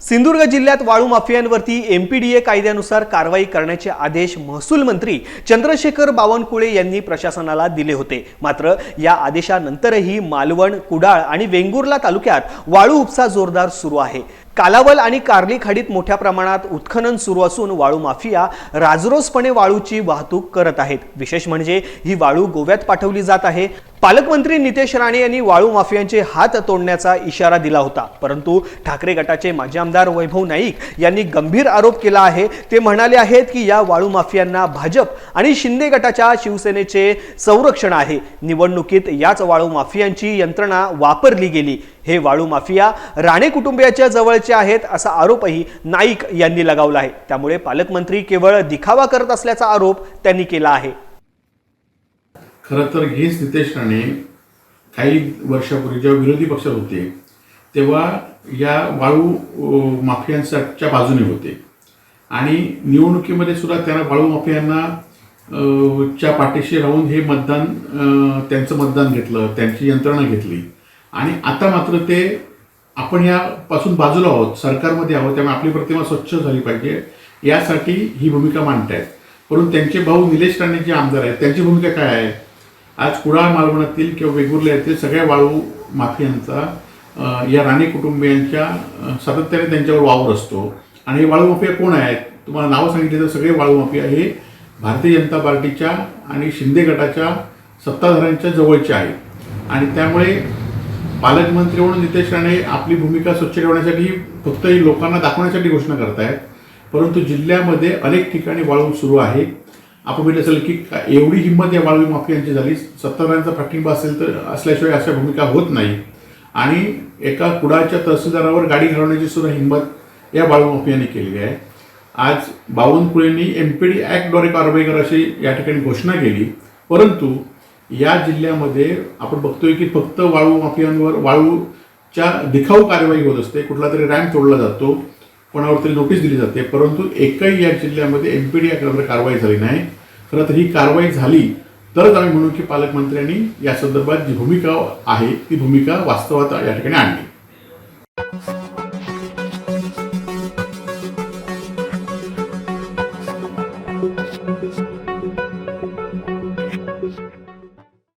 सिंधुदुर्ग जिल्ह्यात वाळू माफियांवरती ए कायद्यानुसार कारवाई करण्याचे आदेश महसूल मंत्री चंद्रशेखर बावनकुळे यांनी प्रशासनाला दिले होते. मात्र या आदेशानंतरही मालवण कुडाळ आणि वेंगुर्ला तालुक्यात वाळू उपसा जोरदार सुरू आहे. कालावल आणि कार्ली खाडीत मोठ्या प्रमाणात उत्खनन सुरू असून वाळू माफिया राजरोसपणे वाळूची वाहतूक करत आहेत. विशेष म्हणजे ही वाळू गोव्यात पाठवली जात आहे. पालकमंत्री नितेश राणे यांनी वाळू माफियांचे हात तोडण्याचा इशारा दिला होता. परंतु ठाकरे गटाचे माजी आमदार वैभव नाईक यांनी गंभीर आरोप केला आहे. ते म्हणाले आहेत की या वाळू माफियांना भाजप आणि शिंदे गटाच्या शिवसेनेचे संरक्षण आहे. निवडणुकीत याच वाळू माफियांची यंत्रणा वापरली गेली. हे वाळू माफिया राणे कुटुंबियाच्या जवळचे आहेत असा आरोपही नाईक यांनी लगावला आहे. त्यामुळे पालकमंत्री केवळ दिखावा करत असल्याचा आरोप त्यांनी केला आहे. खरं तर हेच नितेश राणे काही वर्षापूर्वी जेव्हा विरोधी पक्षात होते तेव्हा या वाळू माफियांच्या बाजूने होते. आणि निवडणुकीमध्ये सुद्धा त्यांना वाळू माफियांना च्या पाठीशी राहून हे मतदान त्यांचं मतदान घेतलं त्यांची यंत्रणा घेतली. आणि आता मात्र ते आपण यापासून बाजूला आहोत सरकारमध्ये आहोत त्यामुळे आपली प्रतिमा स्वच्छ झाली पाहिजे. यासाठी ही भूमिका मांडतायत. परंतु त्यांचे भाऊ निलेश राणे जे आमदार आहेत त्यांची भूमिका काय आहे? आज कुडाळ मालवणातील किंवा वेगुर्ला येथील सगळ्या वाळू माफियांचा या राणे कुटुंबियांच्या सातत्याने त्यांच्यावर वावर असतो. आणि हे वाळू माफिया कोण आहेत? तुम्हाला नावं सांगितले तर सगळे वाळू माफिया हे भारतीय जनता पार्टीच्या आणि शिंदे गटाच्या सत्ताधाऱ्यांच्या जवळचे आहेत. आणि त्यामुळे पालकमंत्री म्हणून नितेश राणे आपली भूमिका स्वच्छ ठेवण्यासाठी फक्त ही लोकांना दाखवण्यासाठी घोषणा करतायत. परंतु जिल्ह्यामध्ये अनेक ठिकाणी वाळू सुरू आहे आपण बघितलं असेल की एवढी हिंमत या वाळू माफियांची झाली. सत्ताधाऱ्यांचा पाठिंबा असेल तर असल्याशिवाय अशा भूमिका होत नाही. आणि एका कुडाच्या तहसीलदारावर गाडी घालवण्याची सुद्धा हिंमत या वाळू माफियांनी केलेली आहे. आज बावनकुळेंनी एम पी डी ॲक्टद्वारे कारवाई करा अशी या ठिकाणी घोषणा केली. परंतु या जिल्ह्यामध्ये आपण बघतोय की फक्त वाळू माफियांवर वाळूच्या दिखाऊ कारवाई होत असते. कुठला तरी रॅम्प तोडला जातो. कोणावरती नोटीस दिली जाते परंतु एकही या जिल्ह्यामध्ये एम पी डी ॲक्टवर कारवाई झाली नाही. खरं तर ही कारवाई झाली तरच आम्ही म्हणू की पालकमंत्र्यांनी या संदर्भात जी भूमिका आहे ती भूमिका वास्तवात या ठिकाणी आणली.